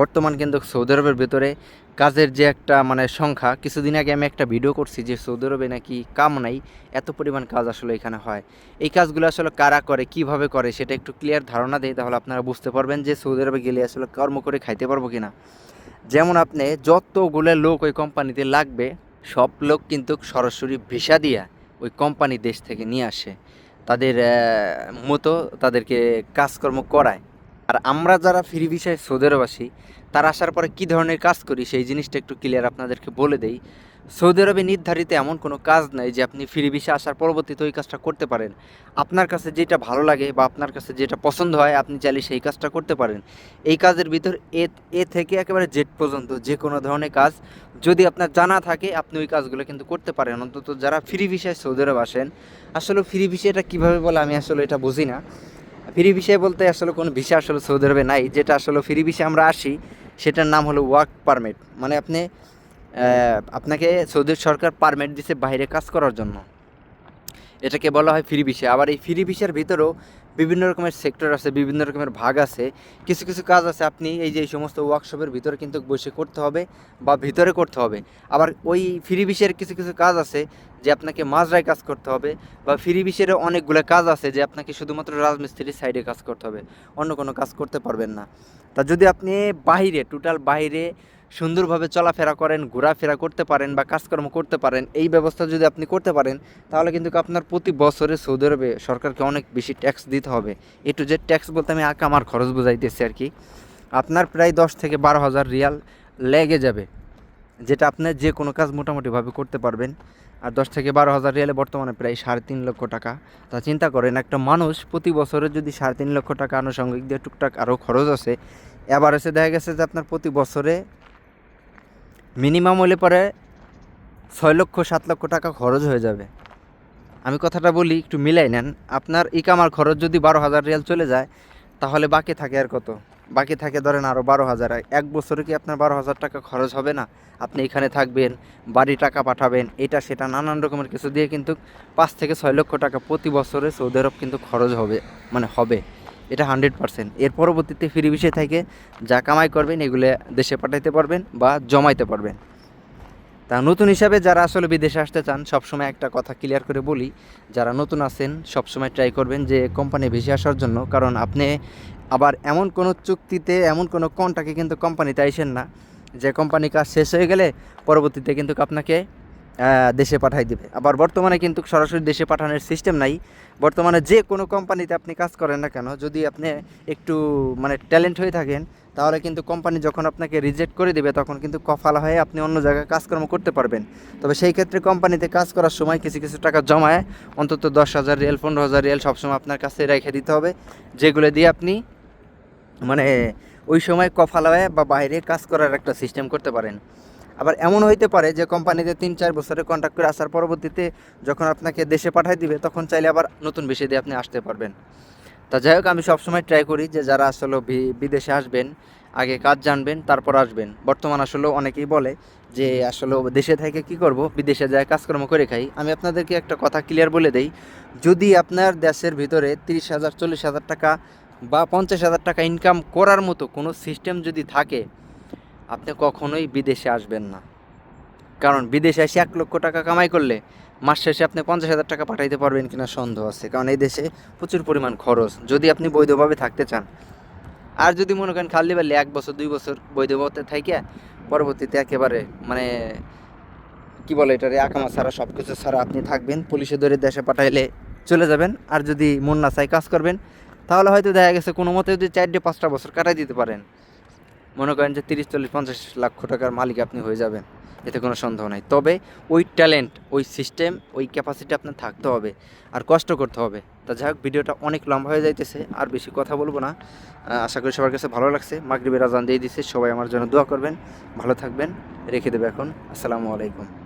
বর্তমান কিন্তু সৌদি আরবের ভেতরে কাজের যে একটা মানে সংখ্যা, কিছুদিন আগে আমি একটা ভিডিও করছি যে সৌদি আরবে নাকি কাম নাই, এত পরিমাণ কাজ আসলে এখানে হয়। এই কাজগুলো আসলে কারা করে, কীভাবে করে, সেটা একটু ক্লিয়ার ধারণা দেয় তাহলে আপনারা বুঝতে পারবেন যে সৌদি আরবে গেলে আসলে কর্ম করে খাইতে পারব কিনা। যেমন আপনি যতগুলো লোক ওই কোম্পানিতে লাগবে, সব লোক কিন্তু সরাসরি ভিসা দিয়া ওই কোম্পানি দেশ থেকে নিয়ে আসে। তাদের মতো তাদেরকে কাজকর্ম করায়। আর আমরা যারা ফ্রি ভিসায় সৌদি তারা আসার পরে কী ধরনের কাজ করি সেই জিনিসটা একটু ক্লিয়ার আপনাদেরকে বলে দেই। সৌদি আরবে নির্ধারিত এমন কোনো কাজ নাই যে আপনি ফ্রি ভিসা আসার পরবর্তীতে ওই কাজটা করতে পারেন। আপনার কাছে যেটা ভালো লাগে বা আপনার কাছে যেটা পছন্দ হয়, আপনি চাইলে সেই কাজটা করতে পারেন। এই কাজের ভিতর এ এ থেকে একেবারে জেড পর্যন্ত যে কোনো ধরনের কাজ যদি আপনার জানা থাকে, আপনি ওই কাজগুলো কিন্তু করতে পারেন। অন্তত যারা ফ্রি ভিসায় সৌদি আরব আসেন, আসলে ফ্রি ভিসাটা কীভাবে বলে আমি আসলে এটা বুঝি না। ফ্রি ভিসায় বলতে আসলে কোনো ভিসা আসলে সৌদি আরবে নাই, যেটা আসলে ফ্রি ভিসা আমরা আসি, সেটার নাম হলো ওয়ার্ক পারমিট মানে আপনি আপনাকে সৌদি সরকার পারমিট দিছে বাইরে কাজ করার জন্য। এটাকে বলা হয় ফ্রি ভিসা। আবার এই ফ্রি ভিসার ভিতরেও বিভিন্ন রকমের সেক্টর আছে, বিভিন্ন রকমের ভাগ আছে। কিছু কিছু কাজ আছে, আপনি এই যে এই সমস্ত ওয়ার্কশপের ভিতরে কিন্তু বসে করতে হবে বা ভিতরে করতে হবে। আবার ওই ফ্রি ভিসের কিছু কিছু কাজ আছে যে আপনাকে মাজরায় কাজ করতে হবে বা ফ্রি ভিসের অনেকগুলো কাজ আছে যে আপনাকে শুধুমাত্র রাজমিস্ত্রির সাইডে কাজ করতে হবে, অন্য কোনো কাজ করতে পারবেন না। তা যদি আপনি বাইরে টোটাল বাইরে সুন্দরভাবে চলাফেরা করেন, ঘোরাফেরা করতে পারেন বা কাজকর্ম করতে পারেন, এই ব্যবস্থা যদি আপনি করতে পারেন, তাহলে কিন্তু আপনার প্রতি বছরে সৌদি আরবে সরকারকে অনেক বেশি ট্যাক্স দিতে হবে। এ টু জেড ট্যাক্স বলতে আমি আঁকা আমার খরচ বুঝাইতেছি আর কি। আপনার প্রায় দশ থেকে বারো হাজার রিয়াল লেগে যাবে, যেটা আপনি যে কোনো কাজ মোটামুটিভাবে করতে পারবেন। আর দশ থেকে বারো হাজার রিয়ালে বর্তমানে প্রায় সাড়ে তিন লক্ষ টাকা। তা চিন্তা করেন, একটা মানুষ প্রতি বছরে যদি সাড়ে তিন লক্ষ টাকা আনুষঙ্গিক দিয়ে টুকটাক আরও খরচ আছে এবার এসে দেখা গেছে যে আপনার প্রতি বছরে মিনিমাম হলে পরে ছয় লক্ষ, সাত লক্ষ টাকা খরচ হয়ে যাবে। আমি কথাটা বলি, একটু মিলাই নেন। আপনার ইকামার খরচ যদি বারো হাজার রিয়াল চলে যায়, তাহলে বাকি থাকে আর কত? বাকি থাকে ধরেন আরও বারো হাজার। এক বছরে কি আপনার বারো হাজার টাকা খরচ হবে না? আপনি এখানে থাকবেন, বাড়ি টাকা পাঠাবেন, এটা সেটা নানান রকমের কিছু দিয়ে কিন্তু পাঁচ থেকে ছয় লক্ষ টাকা প্রতি বছরে সৌদি আরব কিন্তু খরচ হবে মানে হবে। এটা হান্ড্রেড পার্সেন্ট। এর পরবর্তীতে ফ্রি বিষয় থেকে, যা কামাই করবেন, এগুলো দেশে পাঠাইতে পারবেন বা জমাইতে পারবেন। তা নতুন হিসাবে যারা আসলে বিদেশে আসতে চান, সবসময় একটা কথা ক্লিয়ার করে বলি, যারা নতুন আছেন, সবসময় ট্রাই করবেন যে কোম্পানি ভেসে আসার জন্য, কারণ আপনি আবার এমন কোনো চুক্তিতে, এমন কোনো কন্টাকে কিন্তু কোম্পানিতে আইসেন না। যে কোম্পানি কাজ শেষ হয়ে গেলে পরবর্তীতে কিন্তু আপনাকে দেশে পাঠাই দিবে। আবার বর্তমানে কিন্তু সরাসরি দেশে পাঠানোর সিস্টেম নাই। বর্তমানে যে কোনো কোম্পানিতে আপনি কাজ করেন না কেন, যদি আপনি একটু মানে ট্যালেন্ট হয়ে থাকেন, তাহলে কিন্তু কোম্পানি যখন আপনাকে রিজেক্ট করে দেবে, তখন কিন্তু কফালা হয়ে আপনি অন্য জায়গায় কাজকর্ম করতে পারবেন। তবে সেই ক্ষেত্রে কোম্পানিতে কাজ করার সময় কিছু কিছু টাকা জমায়। অন্তত দশ হাজার রিয়াল, পনেরো হাজার রিয়াল সবসময় আপনার কাছে রেখে দিতে হবে। যেগুলো দিয়ে আপনি মানে ওই সময় কফালা হয়ে বা বাইরে কাজ করার একটা সিস্টেম করতে পারেন। আবার এমন হইতে পারে যে কোম্পানিতে তিন চার বছরের কন্ট্যাক্ট করে আসার পরবর্তীতে যখন আপনাকে দেশে পাঠাই দিবে, তখন চাইলে আবার নতুন বিষয় দিয়ে আপনি আসতে পারবেন। তা যাই হোক, আমি সবসময় ট্রাই করি যে যারা আসলে বিদেশে আসবেন, আগে কাজ জানবেন, তারপর আসবেন। বর্তমান আসলে অনেকেই বলে যে আসলে দেশে থেকে কি করব? বিদেশে যায় কাজকর্ম করে খাই। আমি আপনাদেরকে একটা কথা ক্লিয়ার বলে দেই, যদি আপনার দেশের ভিতরে তিরিশ হাজার, চল্লিশ হাজার টাকা বা পঞ্চাশ হাজার টাকা ইনকাম করার মতো কোনো সিস্টেম যদি থাকে আপনি কখনোই বিদেশে আসবেন না। কারণ বিদেশে এসে এক লক্ষ টাকা কামাই করলে মাস শেষে আপনি পঞ্চাশ হাজার টাকা পাঠাইতে পারবেন কিনা সন্দেহ আছে। কারণ এই দেশে প্রচুর পরিমাণ খরচ। যদি আপনি বৈধভাবে থাকতে চান, আর যদি মনে করেন খালি বেলে এক বছর, দুই বছর বৈধভাবে থাকে পরবর্তীতে একেবারে মানে কি বলে এটারে, আকামা ছাড়া সব কিছু ছাড়া আপনি থাকবেন, পুলিশে ধরে দেশে পাঠাইলে চলে যাবেন। আর যদি মন না চাই কাজ করবেন, তাহলে হয়তো দেখা গেছে কোনো মতে যদি চারটে, পাঁচটা বছর কাটাই দিতে পারেন। মনে করেন যে তিরিশ, চল্লিশ, পঞ্চাশ লক্ষ টাকার মালিক আপনি হয়ে যাবেন, এতে কোনো সন্দেহ নাই। তবে ওই ট্যালেন্ট ওই সিস্টেম ওই ক্যাপাসিটি আপনার থাকতে হবে, আর কষ্ট করতে হবে। তা যাই হোক, ভিডিওটা অনেক লম্বা হয়ে যাইতেছে, আর বেশি কথা বলব না। আশা করি সবার কাছে ভালো লাগছে। মাগরিবের আজান দিয়ে দিচ্ছে সবাই আমার জন্য দোয়া করবেন, ভালো থাকবেন, রেখে দেবে এখন। আসসালামু আলাইকুম।